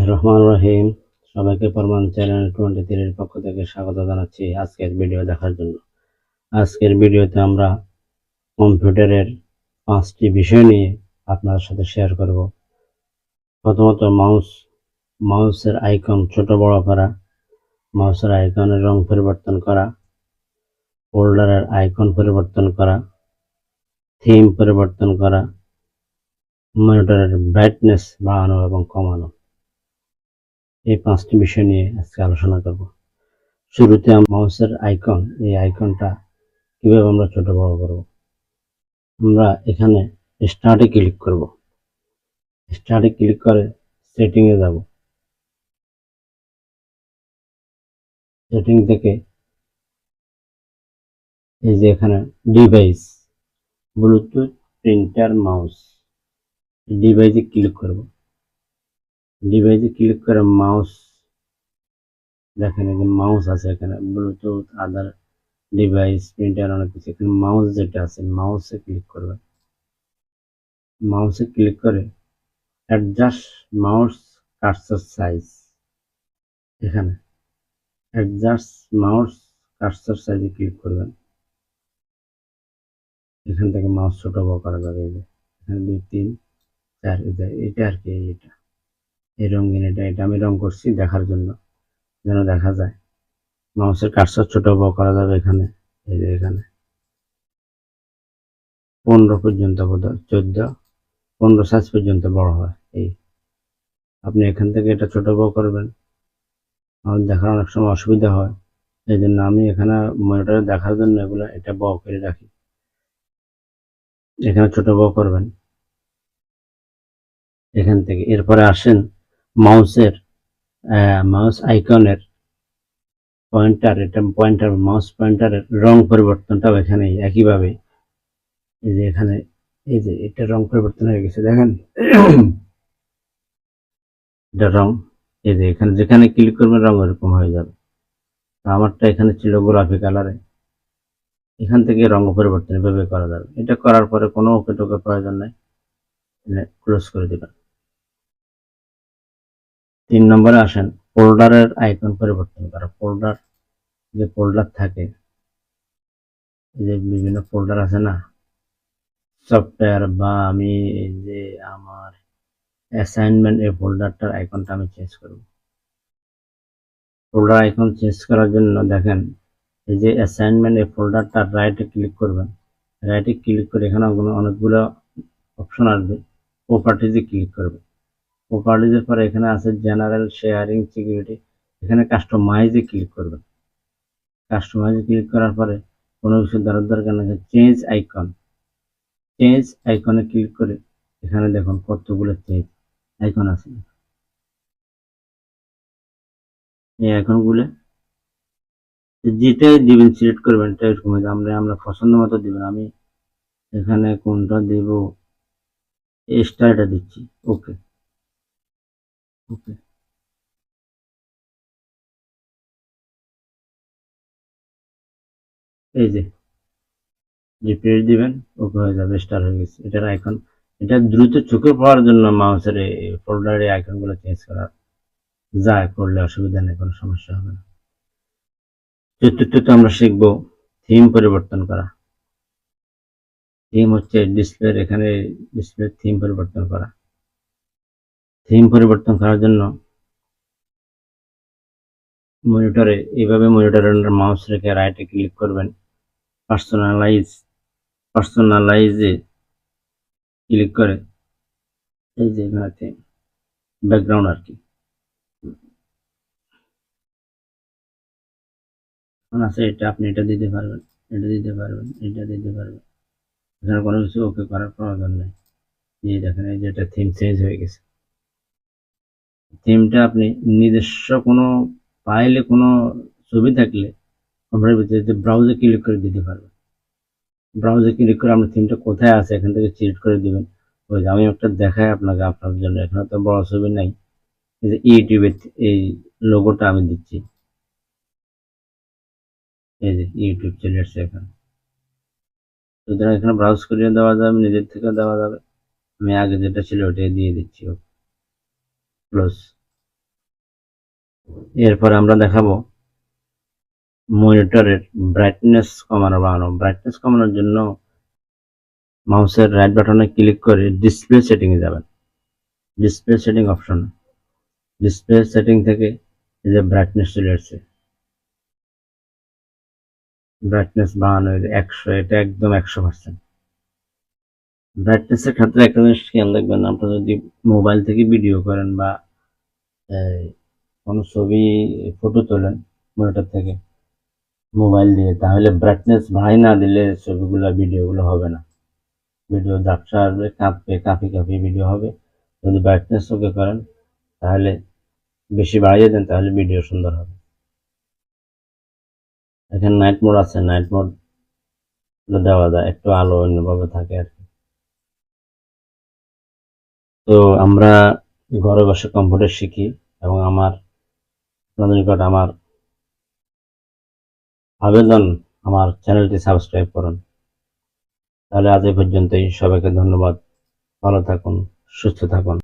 রহমান রহিম। সবাইকে প্রমাণ channel twenty থ্রির পক্ষ থেকে স্বাগত জানাচ্ছি আজকের ভিডিও দেখার জন্য। আজকের ভিডিওতে আমরা কম্পিউটারের পাঁচটি বিষয় নিয়ে আপনাদের সাথে শেয়ার করব। প্রথমত মাউস, মাউসের আইকন ছোট বড় করা, মাউসের আইকনের রং পরিবর্তন করা, ফোল্ডারের আইকন পরিবর্তন করা, থিম পরিবর্তন করা, মনিটরের ব্রাইটনেস বাড়ানো এবং কমানো। এই পাঁচটি বিষয় নিয়ে আজকে আলোচনা করব। শুরুতে মাউসের আইকন, এই আইকনটা কীভাবে আমরা ছোট বড় করব? আমরা এখানে স্টার্টে ক্লিক করব। স্টার্টে ক্লিক করে সেটিং এ যাব। সেটিং থেকে এই যে এখানে ডিভাইস, ব্লুটুথ প্রিন্টার, মাউস ডিভাইসে ক্লিক করব। ডিভাইসে ক্লিক করে মাউস দেখেন যে মাউস আছে, এখানে ব্লুটুথ, আদার ডিভাইস, প্রিন্টার, অনেক কিছু। এখানে মাউস যেটা আছে, মাউসে ক্লিক করবেন। মাউসে ক্লিক করে অ্যাডজাস্ট মাউস কার্সার সাইজ। এখানে অ্যাডজাস্ট মাউস কার্সার সাইজে ক্লিক করবেন। এখান থেকে মাউস ছোট বড় করা যাবে। এখানে দুই, তিন, চার এটা আর কি এটা। এই রঙিন এটা এটা আমি রং করছি দেখার জন্য, যেন দেখা যায়। মাউসের কার্সার ছোট বড় করা যাবে এখানে, এই যে এখানে। পনেরো পর্যন্ত বোধ হয়, চোদ্দ, পনেরো সাইজ পর্যন্ত বড় হয়, এই। আপনি এখান থেকে এটা ছোট বড় করবেন আমার দেখার অনেক সময় অসুবিধা হয়, এই জন্য আমি এখানে মনিটরে দেখার জন্য এগুলো, এটা বড় করে রাখি। এখানে ছোট বড় করবেন। এখান থেকে, এরপরে আসেন মাউসের মাউস আইকনের পয়েন্টার এটা পয়েন্টার মাউস পয়েন্টারের রং পরিবর্তনটাও এখানে একইভাবে। এই যে এখানে, এই যে এটা রং পরিবর্তন হয়ে গেছে, দেখেন। এটা রং, এই যে এখানে যেখানে ক্লিক করবেন রং এরকম হয়ে যাবে। আমারটা এখানে ছিল গোলাপি কালারে এখান থেকে রঙ পরিবর্তন এভাবে করা যাবে। এটা করার পরে কোনো ওকে টোকে প্রয়োজন নাই। ক্লোজ করে দিবেন তিন নম্বরে আসেন ফোল্ডারের আইকন পরিবর্তন করা। ফোল্ডার যে ফোল্ডার থাকে, এই যে বিভিন্ন ফোল্ডার আছে না সফটওয়্যার বা আমি এই যে আমার অ্যাসাইনমেন্ট এই ফোল্ডারটার আইকনটা আমি চেঞ্জ করব। ফোল্ডার আইকন চেঞ্জ করার জন্য দেখেন, এই যে অ্যাসাইনমেন্ট এই ফোল্ডারটা রাইটে ক্লিক করবেন। রাইটে ক্লিক করে এখানে অনেকগুলো অপশন আসবে প্রপার্টিজে ক্লিক করবেন। প্রপার্টিজের পরে এখানে আছে জেনারেল শেয়ারিং সিকিউরিটি এখানে কাস্টমাইজে ক্লিক করবেন। কাস্টমাইজে ক্লিক করার পরে কোনো কিছু দরকার দরকার না চেঞ্জ আইকন চেঞ্জ আইকনে ক্লিক করে এখানে দেখুন কতগুলো চেঞ্জ আইকন আছে। এই আইকনগুলো যেটাই দিবেন সিলেক্ট করবেন এটা এরকম আমরা আমরা পছন্দ মতো দিবেন আমি এখানে কোনটা দেব? স্টারটা দিচ্ছি। ওকে ওকে। এই যে রিপ্লেস দিবেন, ওকে হয়ে যাবে স্টার হয়ে গেছে। এটার আইকন এটা দ্রুত চোখে জন্য মাউসের আইকনগুলো চেঞ্জ করা যায় করলে অসুবিধা নেই, কোনো সমস্যা হবে না। চতুর্থত আমরা শিখব থিম পরিবর্তন করা। থিম হচ্ছে ডিসপ্লের এখানে ডিসপ্লে থিম পরিবর্তন করা। থিম পরিবর্তন করার জন্য মনিটরে এইভাবে মনিটরের মাউস রেখে রাইটে ক্লিক করবেন। পার্সোনালাইজ পার্সোনালাইজে ক্লিক করে এই যে এখানে ব্যাকগ্রাউন্ড আর কি। আছে এটা, আপনি এটা দিতে পারবেন, এটা দিতে পারবেন, এটা দিতে পারবেন। এখানে কোনো কিছু ওকে করার প্রয়োজন নেই। এই দেখেন, এই যে এটা থিম চেঞ্জ হয়ে গেছে। থিমটা আপনি নিজস্ব কোনো ফাইলে কোনো ছবি থাকলে কম্পিউটার ভিতরে ব্রাউজে ক্লিক করে দিতে পারবেন। ব্রাউজে ক্লিক করে আপনার থিমটা কোথায় আছে এখান থেকে সিলেক্ট করে দিবেন। ওই যে আমি একটা দেখাই আপনাকে আপনার জন্য, এখানে তো বড় ছবি নাই। এই যে ইউটিউবের এই লোগোটা আমি দিচ্ছি। এই যে ইউটিউব চলে আসছে এখানে। সুতরাং এখানে ব্রাউজ করিয়ে দেওয়া যাবে, নিজের থেকে দেওয়া যাবে। আমি আগে যেটা ছিল ওটাই দিয়ে দিচ্ছি ক্লোজ এরপর আমরা দেখাবো মনিটরের ব্রাইটনেস কমানো বাড়ানো ব্রাইটনেস কমানোর জন্য মাউসের রাইট বাটনে ক্লিক করে ডিসপ্লে সেটিংয়ে যাবেন। Display setting option display setting থেকে এই যে ব্রাইটনেস চলে আসছে। ব্রাইটনেস বাড়ানো একশো, এটা একদম একশো পার্সেন্ট ব্রাইটনেসের ক্ষেত্রে একটা জিনিস খেয়াল রাখবেন, আপনারা যদি মোবাইল থেকে ভিডিও করেন বা কোনো ছবি ফটো তোলেন মনিটর থেকে মোবাইল দিয়ে, তাহলে ব্রাইটনেস ভাই না দিলে ছবিগুলো ভিডিওগুলো হবে না। ভিডিও ঝাপসা আসবে কাঁপবে, কাঁপি কাঁপি ভিডিও হবে। যদি ব্রাইটনেস ওকে করেন, তাহলে বেশি বাড়িয়ে দেন, তাহলে ভিডিও সুন্দর হবে। এখানে নাইট মোড আছে নাইট মোড দেওয়া যায়, একটু আলো অন্যভাবে থাকে আর কি। তো আমরা ঘরে বসে কম্পিউটার শিখি এবং আমার নিকট আমার আবেদন, আমার চ্যানেলটি সাবস্ক্রাইব করুন। তাহলে আজ এই পর্যন্তই। সবাইকে ধন্যবাদ। ভালো থাকুন, সুস্থ থাকুন।